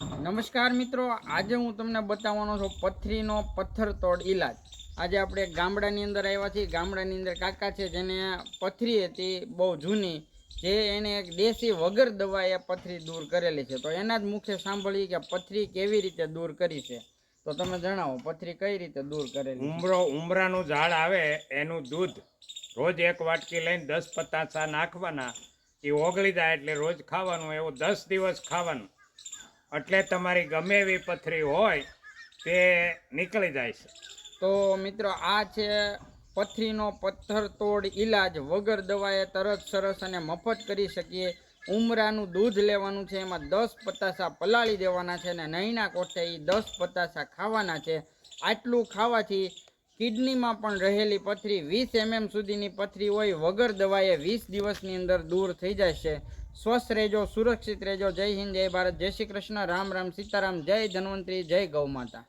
નમસ્કાર મિત્રો, આજે હું તમને બતાવવાનો છું પથરીનો પથ્થર તોડ ઈલાજ. આજે આપણે ગામડાની અંદર આવ્યા છીએ. ગામડાની અંદર કાકા છે જેને પથરી હતી, બહુ જૂની, જે એને એક દેશી વગર દવાએ પથરી દૂર કરેલી છે. તો એના જ મુખ્ય સાંભળી કે પથરી કેવી રીતે દૂર કરી છે. તો તમે જણાવો, પથરી કઈ રીતે દૂર કરેલી ઉમરો, ઉમરાનું ઝાડ આવે, એનું દૂધ રોજ એક વાટકી લઈને દસ પતાસા નાખવાના. એ ઓગળી જાય એટલે રોજ ખાવાનું, એવું દસ દિવસ ખાવાનું. એટલે તમારી ગમે એવી પથરી હોય, તે નીકળી જાય છે. તો મિત્રો, આ છે પથરીનો પથ્થર તોડ ઈલાજ વગર દવાએ તરત સરસ અને મફત કરી શકીએ. ઉમરાનું દૂધ લેવાનું છે, એમાં દસ પતાસા પલાળી દેવાના છે અને નહીંના કોઠે એ દસ પતાસા ખાવાના છે. આટલું ખાવાથી કિડનીમાં પણ રહેલી પથરી વીસ એમએમ સુધીની પથરી હોય, વગર દવાએ વીસ દિવસની અંદર દૂર થઈ જશે સ્વસ્થ રહેજો, સુરક્ષિત રહેજો. જય હિન્દ, જય ભારત, જય શ્રી કૃષ્ણ. રામ રામ, સીતારામ, જય ધન્વંતરી, જય ગૌ માતા.